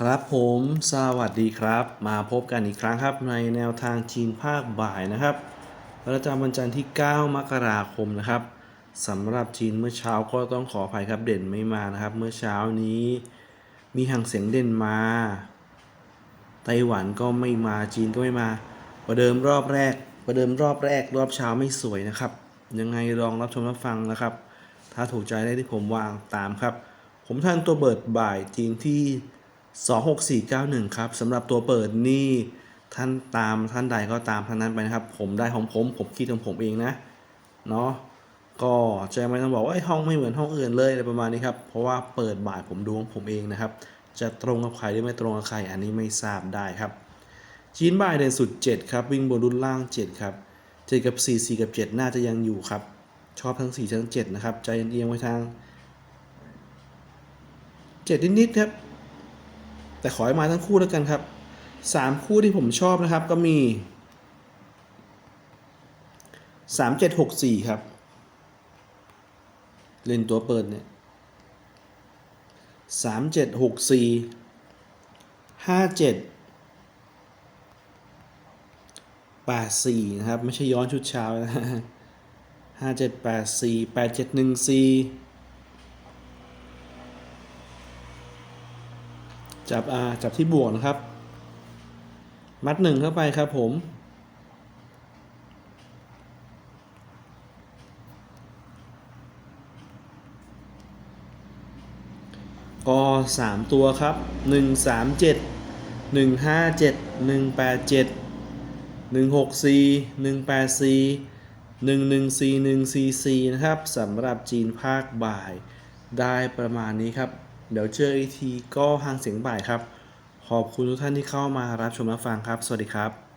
ครับผมสวัสดีครับ มาพบกันอีกครั้งครับในแนวทางจีนภาคบ่ายนะครับประจำวันจันทร์ที่ 9 มกราคมนะครับสำหรับจีนเมื่อเช้าก็ต้องขออภัยครับเด่นไม่มานะครับ เมื่อเช้านี้ มีห่างเสียงเด่นมาไต้หวันก็ไม่มาจีนก็ไม่มา ประเดิมรอบแรก ประเดิมรอบแรก รอบเช้าไม่สวยนะครับ ยังไงลองรับชมรับฟังนะครับ ถ้าถูกใจได้ที่ผมวางตามครับ ผมท่านตัวเปิดบ่ายจีนที่ 26491 ครับสำหรับตัวเปิดนี่ท่านตามท่านใดก็ตามท่านนั้นไปนะครับ ผมได้ของผมผมคิดของผมเองนะเนาะก็จะไม่ต้องบอกว่าไอ้ห้องไม่เหมือนห้องอื่นเลยอะไรประมาณนี้ครับ เพราะว่าเปิดบ่ายผมดูของผมเองนะครับ จะตรงกับใครหรือไม่ตรงกับใครอันนี้ไม่ทราบได้ครับจีนบ่ายเด่นสุด 7 ครับ วิ่งบนรุ่นล่าง 7 ครับ 7 กับ 4 4 กับ 7 น่าจะยังอยู่ครับ ชอบทั้ง 4 ทั้ง 7 นะครับ ใจเอียงไว้ทาง 7 นิดๆครับ แต่ขอให้มาทั้งคู่แล้วกันครับ 3 คู่ที่ผมชอบนะครับก็มี 3764 ครับ เล่นตัวเปิดเนี่ย 3764 57 84 นะครับ ไม่ใช่ย้อนชุดเช้านะ5784 8714จับอ่าจั จับที่บวกนะครับ มัดหนึ่งเข้าไปครับผมก็สามตัวครับหนึ่งสามเจ็ดหนึ่งห้าเจ็ดหนึ่งแปดเจ็ดหนึ่งหกสี่หนึ่งแปดสี่หนึ่งหนึ่งสี่หนึ่งสี่สี่นะครับสำหรับจีนภาคบ่ายได้ประมาณนี้ครับ เดี๋ยวเจออีกทีก็ห่างเสียงบ่ายครับ ขอบคุณทุกท่านที่เข้ามารับชมรับฟังครับ สวัสดีครับ